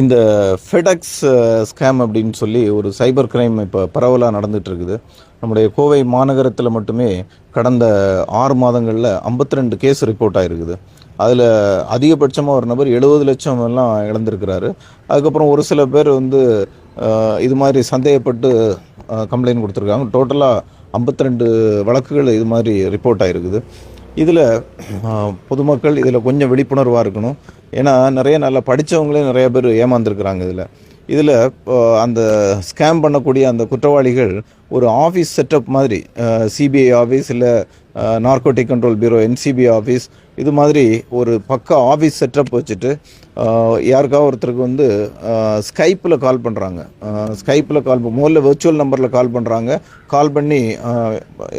இந்த FedEx scam அப்படின்னு சொல்லி ஒரு சைபர் கிரைம் இப்போ பரவலாக நடந்துட்டு இருக்குது நம்முடைய கோவை மாநகரத்தில் மட்டுமே கடந்த ஆறு மாதங்களில் 52 ரெண்டு கேஸ் ரிப்போர்ட் ஆகிருக்குது அதில் அதிகபட்சமாக ஒரு நபர் எழுபது லட்சம் எல்லாம் இழந்திருக்கிறாரு. அதுக்கப்புறம் ஒரு சில பேர் வந்து இது மாதிரி சந்தேகப்பட்டு கம்ப்ளைண்ட் கொடுத்துருக்காங்க. டோட்டலாக 52 ரெண்டு வழக்குகள் இது மாதிரி ரிப்போர்ட் ஆகிருக்குது இதில் பொதுமக்கள் இதில் கொஞ்சம் விழிப்புணர்வாக இருக்கணும். ஏன்னா நிறைய நல்லா படித்தவங்களே நிறைய பேர் ஏமாந்துருக்குறாங்க இதில். இதில் அந்த ஸ்கேம் பண்ணக்கூடிய அந்த குற்றவாளிகள் ஒரு ஆஃபீஸ் செட்டப் மாதிரி சிபிஐ ஆஃபீஸ் இல்லை narcotic control bureau NCB office இது மாதிரி ஒரு பக்க ஆஃபீஸ் செட்டப் வச்சுட்டு அஹ், யாருக்காவது ஒருத்தருக்கு வந்து ஸ்கைப்பில் கால் பண்ணுறாங்க. ஸ்கைப்பில் கால் முதல்ல வெர்ச்சுவல் நம்பரில் கால் பண்ணுறாங்க. கால் பண்ணி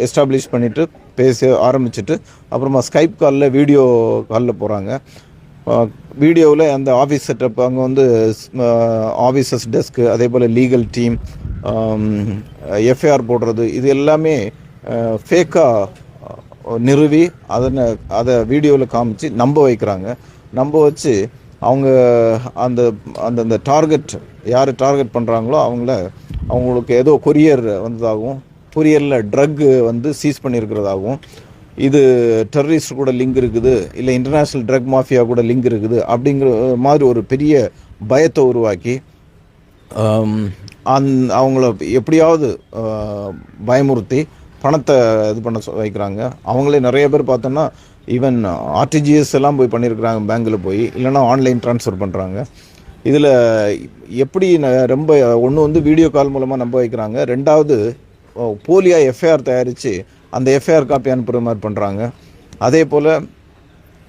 எஸ்டாப்ளிஷ் பண்ணிவிட்டு பேச ஆரம்பிச்சுட்டு அப்புறமா ஸ்கைப் காலில் வீடியோ காலில் போகிறாங்க வீடியோவில் அந்த ஆஃபீஸ் செட்டப் அங்கே வந்து ஆஃபீஸஸ் டெஸ்க்கு அதே போல் லீகல் டீம் எஃப்ஐஆர் போடுறது இது எல்லாமே ஃபேக்காக நிறுவி அதனை அதை வீடியோவில் காமிச்சு நம்ப வைக்கிறாங்க. நம்ப வச்சு அவங்க அந்த அந்த அந்த டார்கெட் யார் டார்கெட் பண்ணுறாங்களோ அவங்கள அவங்களுக்கு ஏதோ கொரியர் வந்ததாகவும் பொரியலில் ட்ரக்கு வந்து சீஸ் பண்ணியிருக்கிறதாகவும் இது டெரரிஸ்ட் கூட லிங்க் இருக்குது இல்லை இன்டர்நேஷ்னல் ட்ரக் மாஃபியா கூட லிங்க் இருக்குது அப்படிங்கிற மாதிரி ஒரு பெரிய பயத்தை உருவாக்கி அந் அவங்கள எப்படியாவது பயமுறுத்தி பணத்தை இது பண்ண வைக்கிறாங்க. அவங்களே நிறைய பேர் பார்த்தோன்னா ஈவன் ஆர்டிஜிஎஸ் எல்லாம் போய் பண்ணியிருக்கிறாங்க பேங்கில் போய் இல்லைன்னா ஆன்லைன் ட்ரான்ஸ்ஃபர் பண்ணுறாங்க இதில் எப்படி ரொம்ப ஒன்று வந்து வீடியோ கால் மூலமாக நம்ப வைக்கிறாங்க. ரெண்டாவது போலியாக எஃப்ஐஆர் தயாரித்து அந்த எஃப்ஐஆர் காப்பி அனுப்புகிற மாதிரி பண்ணுறாங்க அதே போல்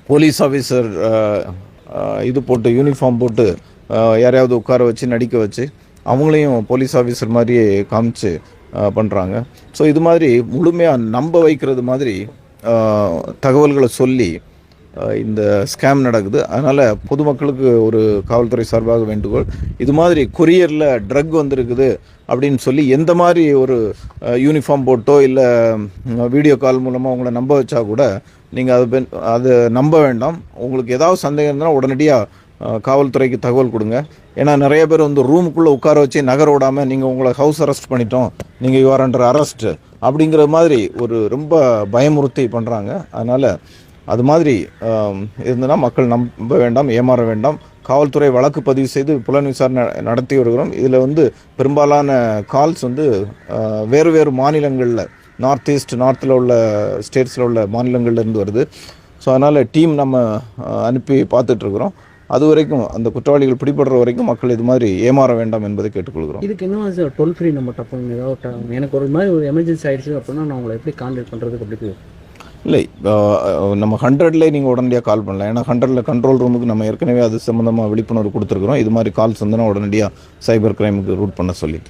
போலீஸ் ஆஃபீஸர் இது போட்டு யூனிஃபார்ம் போட்டு யாரையாவது உட்கார வச்சு நடிக்க வச்சு அவங்களையும் போலீஸ் ஆஃபீஸர் மாதிரியே காமிச்சு பண்ணுறாங்க ஸோ இது மாதிரி முழுமையாக நம்ப வைக்கிறது மாதிரி தகவல்களை சொல்லி இந்த ஸ்கேம் நடக்குது. அதனால் பொதுமக்களுக்கு ஒரு காவல்துறை சார்பாக வேண்டுகோள். இது மாதிரி கொரியரில் ட்ரக் வந்திருக்குது அப்படின்னு சொல்லி எந்த மாதிரி ஒரு யூனிஃபார்ம் போட்டோ இல்லை வீடியோ கால் மூலமாக உங்களை நம்ப வச்சா கூட நீங்கள் அதை பெண் அதை நம்ப வேண்டாம். உங்களுக்கு ஏதாவது சந்தேகம் இருந்தால் உடனடியாக காவல்துறைக்கு தகவல் கொடுங்க. ஏன்னா நிறைய பேர் வந்து ரூமுக்குள்ளே உட்கார வச்சு நகர விடாமல் நீங்கள் உங்களை ஹவுஸ் அரெஸ்ட் பண்ணிட்டோம். நீங்கள் யூஆர் அண்டர் அரெஸ்ட் அப்படிங்கிற மாதிரி ஒரு ரொம்ப பயமுறுத்தி பண்ணுறாங்க அதனால் அது மாதிரி ஆம், இருந்ததுன்னா மக்கள் நம்ப வேண்டாம் ஏமாற வேண்டாம். காவல்துறை வழக்கு பதிவு செய்து புலன் விசாரணை நடத்தி வருகிறோம். இதில் வந்து பெரும்பாலான கால்ஸ் வந்து வேறு வேறு மாநிலங்களில் நார்த் ஈஸ்ட் நார்த்தில் உள்ள ஸ்டேட்ஸில் உள்ள மாநிலங்கள்லேருந்து வருது. ஸோ அதனால் டீம் நம்ம அனுப்பி பார்த்துட்ருக்குறோம் அது வரைக்கும் அந்த குற்றவாளிகள் பிடிபடுற வரைக்கும் மக்கள் இது மாதிரி ஏமாற வேண்டாம் என்பதை கேட்டுக்கொள்கிறோம். இதுக்கு என்ன சார் டோல் ஃப்ரீ நம்பர் டப்புங்க ஏதாவது எனக்கு ஒரு மாதிரி ஒரு எமர்ஜென்சி ஆயிடுச்சு அப்படின்னா நான் உங்களை எப்படி கான்டாக்ட் பண்ணுறதுக்கு அப்படி இல்லை நம்ம ஹண்ட்ரட்லேயே நீங்கள் உடனடியாக கால் பண்ணலாம். ஏன்னா ஹண்ட்ரடில் கண்ட்ரோல் ரூமுக்கு நம்ம ஏற்கனவே அது சம்மந்தமாக விழிப்புணர்வு கொடுத்துருக்குறோம். இது மாதிரி கால்ஸ் வந்துன்னா உடனடியாக சைபர் கிரைமுக்கு ரூட் பண்ண சொல்லி